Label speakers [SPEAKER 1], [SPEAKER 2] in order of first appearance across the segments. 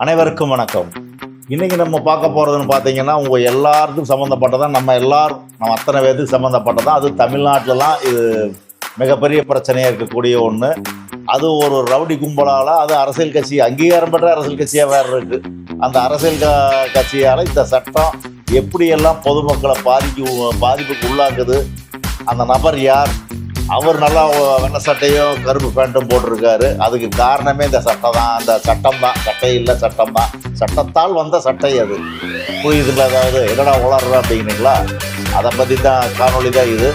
[SPEAKER 1] அனைவருக்கும் வணக்கம். இன்றைக்கி நம்ம பார்க்க போகிறதுன்னு பார்த்தீங்கன்னா உங்கள் எல்லாருக்கும் சம்மந்தப்பட்டதான் நம்ம எல்லாரும் நம்ம அத்தனை பேருக்கு சம்மந்தப்பட்டதான் அது தமிழ்நாட்டிலலாம் இது மிகப்பெரிய பிரச்சனையாக இருக்கக்கூடிய ஒன்று அது ஒரு ரவுடி கும்பலால் அது அரசியல் கட்சி அங்கீகாரம் பெற்ற அரசியல் கட்சியாக வேறு இருக்குது அந்த அரசியல் க கட்சியால் இந்த சட்டம் எப்படியெல்லாம் பொதுமக்களை பாதிக்கு பாதிப்புக்கு உள்ளாக்குது அந்த நபர் யார் அவர் நல்லா வெண்ண சட்டையும் கருப்பு பேண்ட்டும் போட்டிருக்காரு. அதுக்கு காரணமே இந்த சட்டை தான். அந்த சட்டம் தான். சட்டை இல்லை சட்டம் தான். சட்டத்தால் வந்த சட்டை அது. புரியுதுங்களா? அதாவது என்னடா உளர்ற அப்படிங்கிறீங்களா? அதை பற்றி தான் காணொளி தான் இது.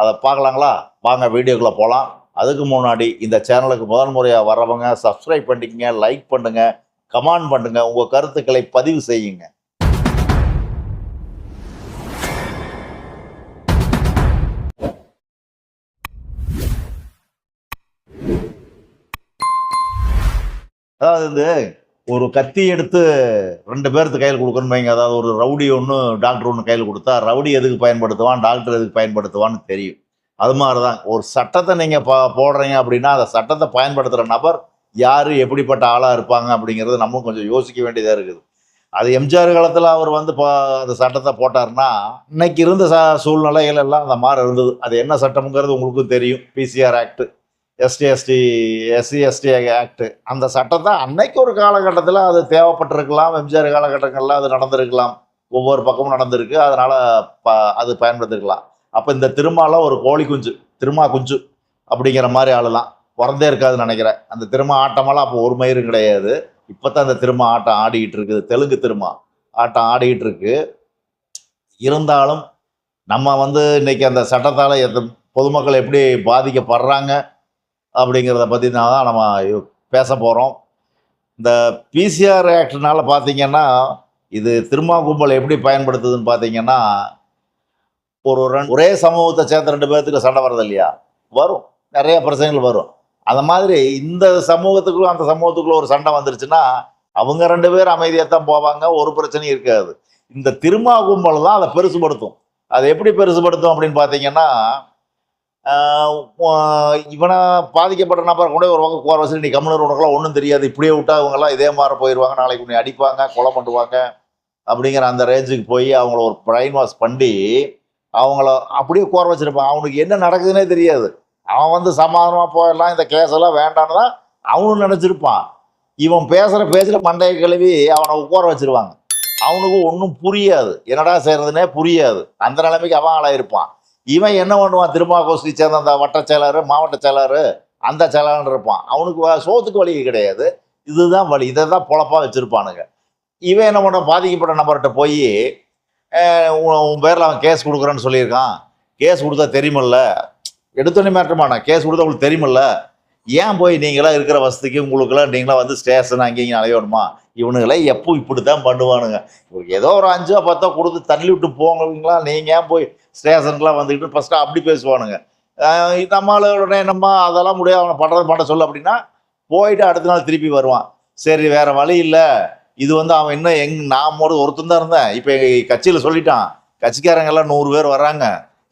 [SPEAKER 1] அதை பார்க்கலாங்களா? வாங்க வீடியோக்குள்ளே போகலாம் அதுக்கு முன்னாடி இந்த சேனலுக்கு முதல் முறையாக வர்றவங்க சப்ஸ்கிரைப் பண்ணிக்கங்க லைக் பண்ணுங்கள் கமெண்ட் பண்ணுங்கள் உங்கள் கருத்துக்களை பதிவு செய்யுங்க. அதாவது வந்து ஒரு கத்தி எடுத்து ரெண்டு பேர்த்து கையில் கொடுக்கணும் வைங்க. அதாவது ஒரு ரவுடி ஒன்று டாக்டர் ஒன்று கையில் கொடுத்தா ரவுடி எதுக்கு பயன்படுத்துவான் டாக்டர் எதுக்கு பயன்படுத்துவான்னு தெரியும். அது மாதிரி தான் ஒரு சட்டத்தை நீங்கள் ப போடுறீங்க அப்படின்னா அந்த சட்டத்தை பயன்படுத்துகிற நபர் யார் எப்படிப்பட்ட ஆளாக இருப்பாங்க அப்படிங்கிறது நம்ம கொஞ்சம் யோசிக்க வேண்டியதாக இருக்குது. அது எம்ஜிஆர் காலத்தில் அவர் வந்து இப்போ அந்த சட்டத்தை போட்டார்னா இன்னைக்கு இருந்த ச சூழ்நிலைகள் எல்லாம் அந்த மாதிரி இருந்தது. அது என்ன சட்டம்ங்கிறது உங்களுக்கும் தெரியும். PCR act ST ST SC ST act அந்த சட்டத்தை அன்னைக்கு ஒரு காலகட்டத்தில் அது தேவைப்பட்டிருக்கலாம். எம்ஜிஆர் காலகட்டங்களில் அது நடந்திருக்கலாம். ஒவ்வொரு பக்கமும் நடந்திருக்கு. அதனால் ப அது பயன்படுத்திருக்கலாம். அப்போ இந்த திருமாலாம் ஒரு கோழி குஞ்சு திருமா குஞ்சு அப்படிங்கிற மாதிரி ஆளுலாம் பிறந்தே இருக்காதுன்னு நினைக்கிறேன். அந்த திருமா ஆட்டமெல்லாம் அப்போ ஒரு மயிரும் கிடையாது. இப்போ தான் அந்த திருமா ஆட்டம் ஆடிக்கிட்டு இருக்குது. தெலுங்கு திருமா ஆட்டம் ஆடிக்கிட்டு இருக்கு. இருந்தாலும் நம்ம வந்து இன்னைக்கு அந்த சட்டத்தால் எத்த பொதுமக்கள் எப்படி பாதிக்கப்படுறாங்க அப்படிங்கிறத பற்றி தான் நம்ம பேச போகிறோம் இந்த பிசிஆர் ஆக்டினால் பார்த்தீங்கன்னா இது திருமா கும்பல் எப்படி பயன்படுத்துதுன்னு பார்த்தீங்கன்னா ஒரு ரெண்டு ஒரே சமூகத்தை சேர்ந்த ரெண்டு பேர்த்துக்கு சண்டை வர்றது இல்லையா? வரும். நிறைய பிரச்சனைகள் வரும். அந்த மாதிரி இந்த சமூகத்துக்குள்ள அந்த சமூகத்துக்குள்ள ஒரு சண்டை வந்துருச்சுன்னா அவங்க ரெண்டு பேர் அமைதியாக தான் போவாங்க. ஒரு பிரச்சனையும் இருக்காது. இந்த திருமா கும்பல் தான் அதை பெருசுபடுத்தும். அதை எப்படி பெருசுபடுத்தும் அப்படின்னு பார்த்தீங்கன்னா இவனை பாதிக்கப்பட்ட நபர் கூட ஒரு பக்கம் கோர வசதி. நீ கம்முனர் உனக்கெல்லாம் ஒன்றும் தெரியாது. இப்படியே விட்டா இவங்கெல்லாம் இதே மாதிரி போயிடுவாங்க நாளைக்கு உன்னை அடிப்பாங்க கொலை பண்ணுவாங்க அப்படிங்கிற அந்த ரேஞ்சுக்கு போய் அவங்கள ஒரு பிரைன் வாஷ் பண்ணி அவங்கள அப்படியே கோர வச்சிருப்பான். அவனுக்கு என்ன நடக்குதுன்னே தெரியாது. அவன் வந்து சமாதானமாக போயிடலாம். இந்த கேஸ் எல்லாம் வேண்டான்னு தான் அவனும் நினச்சிருப்பான். இவன் பேசுகிற பேச்சில் மண்டையை கழுவி அவனை உட்கார வச்சிருவாங்க. அவனுக்கு ஒன்றும் புரியாது. என்னடா செய்கிறதுனே புரியாது. அந்த நிலைமைக்கு அவன் ஆளாயிருப்பான். இவன் என்ன பண்ணுவான்? திருமாகோஷ்டி சேர்ந்த அந்த வட்ட செயலாளர் மாவட்ட செயலாளர் அந்த செயலாளர் இருப்பான். அவனுக்கு வ- சோத்துக்கு வழி கிடையாது. இதுதான் வழி. இதை தான் பொழப்பாக வச்சுருப்பானுங்க. இவன் என்ன பண்ண பாதிக்கப்பட்ட நபர்கிட்ட போய் உன் பேரில் அவன் கேஸ் கொடுக்குறேன்னு சொல்லியிருக்கான். கேஸ் கொடுத்தா தெரியுமில்ல. எடுத்தோன்னே மாற்றமாண்ணா கேஸ் கொடுத்தா உங்களுக்கு தெரியுமில்ல. ஏன் போய் நீங்களாம் இருக்கிற வசதிக்கு உங்களுக்குலாம் நீங்களாம் வந்து ஸ்டேஷன் அங்கேயும் இங்கேயும் அலையணுமா? இவனுங்களே எப்போ இப்படி தான் பண்ணுவானுங்க. இவருக்கு ஏதோ ஒரு அஞ்சோ பத்தோ கொடுத்து தள்ளி விட்டு போங்களா நீங்கள் ஏன் போய் ஸ்டேஷனுக்குலாம் வந்துக்கிட்டு ஃபஸ்ட்டு அப்படி பேசுவானுங்க. நம்மளோட என்னம்மா அதெல்லாம் முடியாது. அவனை பண்ணுறது பண்ண சொல்ல அப்படின்னா போயிட்டு அடுத்த நாள் திருப்பி வருவான். சரி வேறு வழி இல்லை. இது வந்து அவன் இன்னும் எங் நான் ஒரு ஒருத்தன் தான் இருந்தேன். இப்போ எங்கள் கட்சியில் சொல்லிட்டான். கட்சிக்காரங்க எல்லாம் நூறு பேர் வராங்க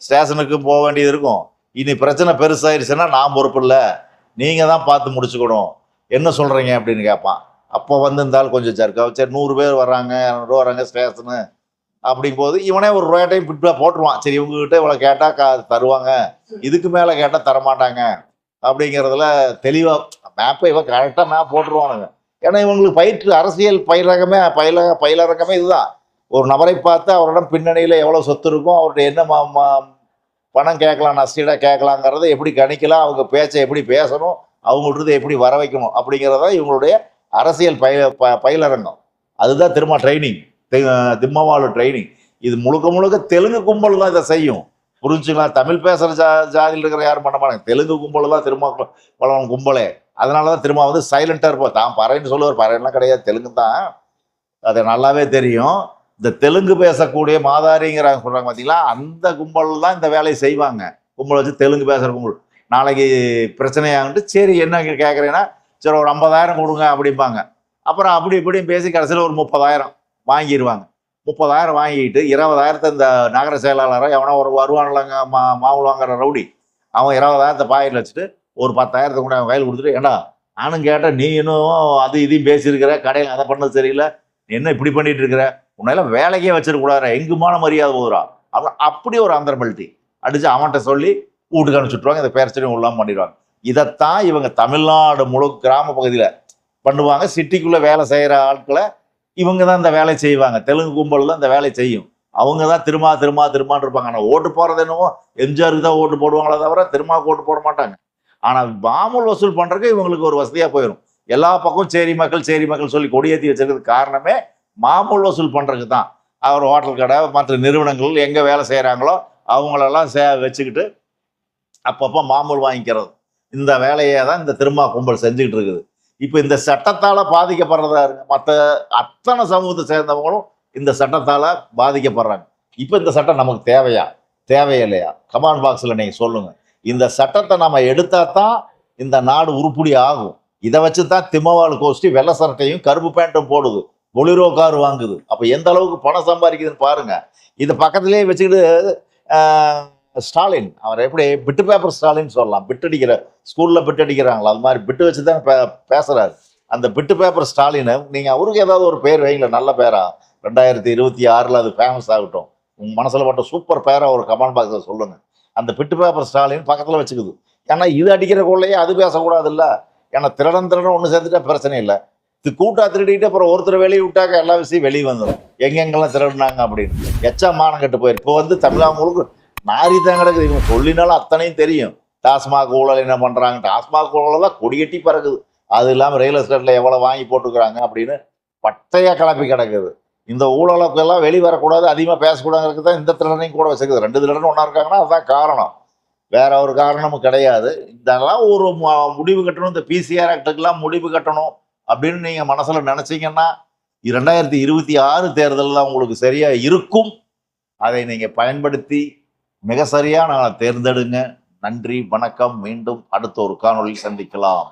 [SPEAKER 1] ஸ்டேஷனுக்கு போக வேண்டியது இருக்கும். இனி பிரச்சனை பெருசாயிருச்சுன்னா நான் பொறுப்பு இல்லை. நீங்கள் தான் பார்த்து முடிச்சுக்கணும். என்ன சொல்கிறீங்க அப்படின்னு கேட்பான் அப்போ வந்து இருந்தாலும் கொஞ்சம் சர்க்கா சரி நூறு பேர் வர்றாங்க இரநூறுவா வராங்க ஸ்டேஷனு அப்படிங்கும்போது இவனே ஒரு ரூபாய்ட்டையும் பிட்பா போட்டுருவான். சரி இவங்ககிட்ட இவ்வளோ கேட்டால் கா தருவாங்க. இதுக்கு மேலே கேட்டால் தரமாட்டாங்க. அப்படிங்கிறதுல தெளிவாக மேப்பை இவன் கரெக்டாக மேப் போட்டுருவானுங்க. ஏன்னா இவங்களுக்கு பயிற்று அரசியல் பயிலகமே பயில பயிலரங்கமே இதுதான். ஒரு நபரை பார்த்து அவரிடம் பின்னணியில் எவ்வளோ சொத்து இருக்கும் அவருடைய என்ன பணம் கேட்கலாம் நஷ்டீடாக கேட்கலாங்கிறத எப்படி கணிக்கலாம் அவங்க பேச்சை எப்படி பேசணும் அவங்கள்ட்ட எப்படி வர வைக்கணும் அப்படிங்கிறத இவங்களுடைய அரசியல் பய ப பயிலரங்கம். அதுதான் திரும்ப ட்ரைனிங் திம்மவாலு ட்ரைனிங் இது முழுக்க முழுக்க தெலுங்கு கும்பல் தான் இதை செய்யும். புரிஞ்சுங்களா? தமிழ் பேசுகிற ஜா ஜாதியில் இருக்கிற யாரும் பண்ண மாட்டாங்க. தெலுங்கு கும்பல் தான் திரும்ப பலவன் கும்பலே. அதனால தான் திரும்ப வந்து சைலண்டாக இருப்போம். தான் பறைன்னு சொல்லுவார். பறையெல்லாம் கிடையாது. தெலுங்கு தான். அது நல்லாவே தெரியும். இந்த தெலுங்கு பேசக்கூடிய மாதாரிங்கிறாங்க சொல்கிறாங்க பார்த்தீங்களா அந்த கும்பல் தான் இந்த வேலையை செய்வாங்க. கும்பல் வச்சு தெலுங்கு பேசுகிற கும்பல். நாளைக்கு பிரச்சனையாகிட்டு சரி என்ன கேட்குறேன்னா சரி ஒரு ஐம்பதாயிரம் கொடுங்க அப்படிம்பாங்க. அப்புறம் அப்படி இப்படியும் பேசி கடைசியில் ஒரு முப்பதாயிரம் வாங்கிடுவாங்க முப்பதாயிரம் வாங்கிட்டு இருபதாயிரத்தை இந்த நகர செயலாளரை எவனோ ஒரு வருவான்லங்க மா மாவுள் வாங்குற ரவுடி அவன் இருபதாயிரத்தை பாயில் வச்சுட்டு ஒரு பத்தாயிரத்தை கூட அவன் கையில் கொடுத்துட்டு ஏண்டா நானும் கேட்டேன் நீ இன்னும் அது இதையும் பேசியிருக்கிற கடையில் அதை பண்ணது சரியில்லை என்ன இப்படி பண்ணிகிட்டு இருக்கிற? உன்னையெல்லாம் வேலைக்கே வச்சிருக்கூடாது எங்குமான மரியாதை போதுரா அப்புறம் அப்படி ஒரு அந்தர்பல்ட்டி அடிச்சு அவன்கிட்ட சொல்லி வீட்டுக்கு அனுப்பிச்சுட்ருவாங்க இந்த பேரச்சனையும் உள்ளாம பண்ணிடுவாங்க. இதைத்தான் இவங்க தமிழ்நாடு முழு கிராம பகுதியில் பண்ணுவாங்க. சிட்டிக்குள்ளே வேலை செய்கிற ஆட்களை இவங்க தான் இந்த வேலையை செய்வாங்க. தெலுங்கு கும்பல் தான் இந்த வேலை செய்யும். அவங்க தான் திருமா திருமா திருமான்னு இருப்பாங்க. ஆனால் ஓட்டு போகிறது என்னவோ எம்ஜிஆருக்கு தான் ஓட்டு போடுவாங்களே தவிர திருமாவுக்கு ஓட்டு போட மாட்டாங்க. ஆனால் மாமூல் வசூல் பண்ணுறதுக்கு இவங்களுக்கு ஒரு வசதியாக போயிடும் எல்லா பக்கமும் சேரி மக்கள் சேரி மக்கள் சொல்லி கொடியேற்றி வச்சிருக்கிறது காரணமே மாமூல் வசூல் பண்ணுறதுக்கு தான் அவர் ஹோட்டல் கடை மற்ற நிறுவனங்கள் எங்கே வேலை செய்கிறாங்களோ அவங்களெல்லாம் சே வச்சுக்கிட்டு அப்பப்போ மாமூல் வாங்கிக்கிறது. இந்த வேலையை தான் இந்த திருமா கும்பல் செஞ்சுக்கிட்டு இருக்குது. இப்போ இந்த சட்டத்தால் பாதிக்கப்படுறதா இருக்கு மற்ற அத்தனை சமூகத்தை சேர்ந்தவங்களும் இந்த சட்டத்தால் பாதிக்கப்படுறாங்க. இப்போ இந்த சட்டம் நமக்கு தேவையா? தேவையில்லையா கமாண்ட் பாக்ஸில் நீங்கள் சொல்லுங்கள் இந்த சட்டத்தை நம்ம எடுத்தால் தான் இந்த நாடு உருப்படி ஆகும். இதை வச்சு தான் திம்மவாள் கோஷ்டி வெள்ளை சட்டையும் கருப்பு பேண்ட்டும் போடுது. பொலிரோ கார் வாங்குது. அப்போ எந்த அளவுக்கு பணம் சம்பாதிக்குதுன்னு பாருங்க. இது பக்கத்திலே வச்சுக்கிட்டு ஸ்டாலின் அவர் எப்படி பிட்டு பேப்பர் ஸ்டாலின் சொல்லலாம். பிட்டடிக்கிற ஸ்கூலில் பிட்டடிக்கிறாங்களா அது மாதிரி பிட்டு வச்சு தான் பே பேசுகிறாரு அந்த பிட்டு பேப்பர் ஸ்டாலினை நீங்கள் அவருக்கு ஏதாவது ஒரு பேர் வைங்களேன் நல்ல பேராக ரெண்டாயிரத்தி இருபத்தி ஆறில் அது ஃபேமஸ் ஆகட்டும். உங்கள் மனசில் பட்ட சூப்பர் பேராக ஒரு கமெண்ட் பாக்ஸில் சொல்லுங்கள் அந்த பிட்டு பேப்பர் ஸ்டாலின் பக்கத்தில் வச்சுக்குது. ஏன்னா இது அடிக்கிற கொள்ளையே அது பேசக்கூடாதுல்ல. ஏன்னா திருடன் திருடன் ஒன்று சேர்ந்துட்டா பிரச்சனை இல்லை. இது கூட்டா திருடிட்டு அப்புறம் ஒருத்தர் வெளியே விட்டாக்க எல்லா விஷயம் வெளியே வந்துடும் எங்கெங்கெல்லாம் திருடினாங்க அப்படின்னு. எச்சா மானம் கட்டு போயிரு இப்போ வந்து தமிழா முழுக்க நாரி தான் கிடக்குது. இவங்க சொல்லினாலும் அத்தனையும் தெரியும். டாஸ்மாக் ஊழல் என்ன பண்ணுறாங்க டாஸ்மாக் ஊழல் தான் கொடியட்டி பறக்குது. அது இல்லாமல் ரியல் எஸ்டேட்டில் எவ்வளோ வாங்கி போட்டுக்கிறாங்க அப்படின்னு பட்டையாக கிளப்பி கிடக்குது. இந்த ஊழலுக்கெல்லாம் வெளி வரக்கூடாது. அதிகமாக பேசக்கூடாதுங்கிறது தான் இந்த திருடனையும் கூட வச்சுருக்குது. ரெண்டு திருடன் ஒன்றா இருக்காங்கன்னா அதுதான் காரணம். வேற ஒரு காரணமும் கிடையாது. இதெல்லாம் ஒரு முடிவு கட்டணும். இந்த பிசிஆர் ஆக்டுக்கெல்லாம் முடிவு கட்டணும். அப்படின்னு நீங்கள் மனசில் நினச்சிங்கன்னா ரெண்டாயிரத்தி இருபத்தி ஆறு தேர்தல் தான் உங்களுக்கு சரியாக இருக்கும். அதை நீங்கள் பயன்படுத்தி மிக சரியாக நான் தேர்ந்தெடுங்க. நன்றி வணக்கம். மீண்டும் அடுத்த ஒரு காணொலி சந்திக்கலாம்.